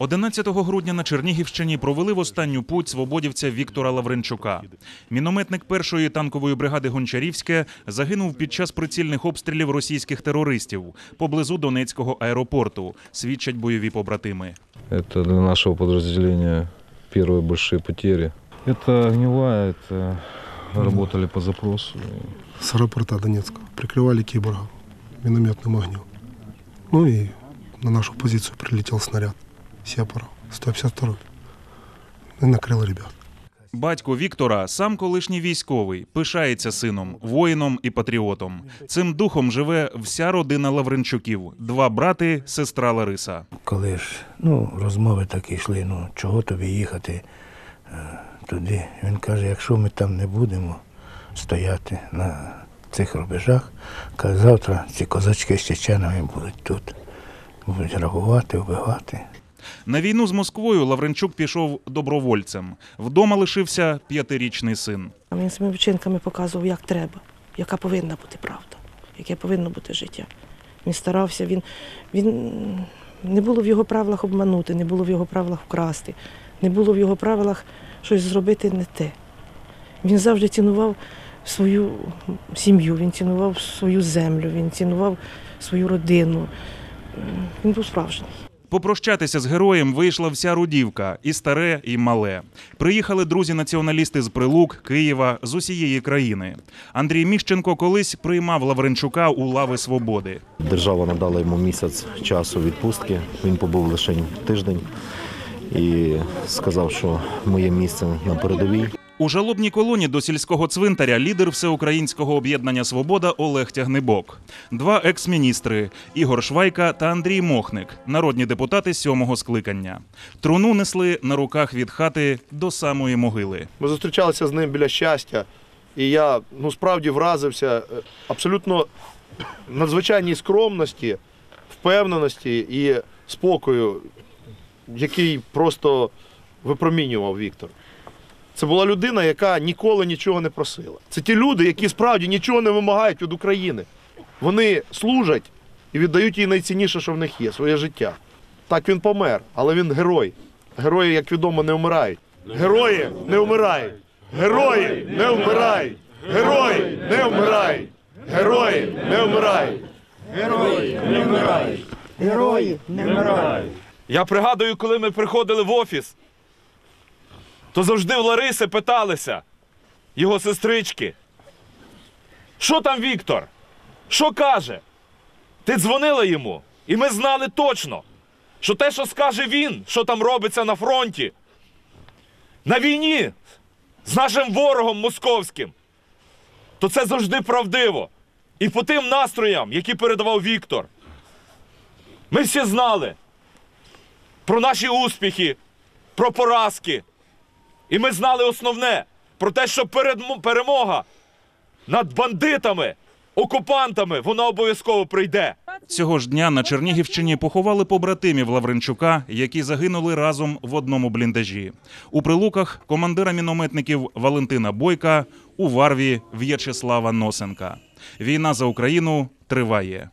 11 грудня на Чернігівщині провели в останню путь свободівця Віктора Лавренчука. Мінометник першої танкової бригади Гончарівське загинув під час прицільних обстрілів російських терористів поблизу Донецького аеропорту. Свідчать бойові побратими. Это для нашего подразделения первые большие потери. Это огневая, это работали по запросу. с аэропорта Донецка. Прикрывали Киборга минометным огнем. Ну и на нашу позицию прилетел снаряд Сепара 152 и накрыл ребят. Батько Віктора сам колишній військовий, пишається сином, воїном і патріотом. Цим духом живе вся родина Лавренчуків: два брати, сестра Лариса. коли ж ну, розмови такі йшли, ну чого тобі їхати е, туди. Він каже, якщо ми там не будемо стояти на цих рубежах, каже, завтра ці козачки з чеченами будуть тут. Будуть рабувати, вбивати. На війну з Москвою Лавренчук пішов добровольцем. Вдома лишився п'ятирічний син. Він своїми вчинками показував, як треба, яка повинна бути правда, яке повинно бути життя. Він старався, він, він не було в його правилах обманути, не було в його правилах вкрасти, не було в його правилах щось зробити не те. Він завжди цінував свою сім'ю, він цінував свою землю, він цінував свою родину. Він був справжній. Попрощатися з героєм вийшла вся рудівка, і старе, і мале. Приїхали друзі-націоналісти з Прилук, Києва, з усієї країни. Андрій Міщенко колись приймав Лавренчука у лави свободи. Держава надала йому місяць часу відпустки. Він побув лише тиждень і сказав, що моє місце на передовій. У жалобній колоні до сільського цвинтаря лідер всеукраїнського об'єднання Свобода Олег Тягнебок, два екс-міністри Ігор Швайка та Андрій Мохник, народні депутати сьомого скликання. Труну несли на руках від хати до самої могили. Ми зустрічалися з ним біля щастя, і я ну справді вразився е, абсолютно надзвичайній скромності, впевненості і спокою, який просто випромінював Віктор. Це була людина, яка ніколи нічого не просила. Це ті люди, які справді нічого не вимагають від України. Вони служать і віддають їй найцінніше, що в них є своє життя. Так він помер, але він герой. Герої, як відомо, не вмирають. Герої не вмирають. Герої не вмирають. Герої не вмирають. Герої не вмирають. Я пригадую, коли ми приходили в офіс, то завжди в Лариси питалися його сестрички. Що там Віктор? Що каже? Ти дзвонила йому, і ми знали точно, що те, що скаже він, що там робиться на фронті, на війні з нашим ворогом московським, то це завжди правдиво. І по тим настроям, які передавав Віктор, ми всі знали про наші успіхи, про поразки. І ми знали основне про те, що перемога над бандитами, окупантами, вона обов'язково прийде. Цього ж дня на Чернігівщині поховали побратимів Лавренчука, які загинули разом в одному бліндажі. У прилуках командира мінометників Валентина Бойка, у Варві В'ячеслава Носенка. Війна за Україну триває.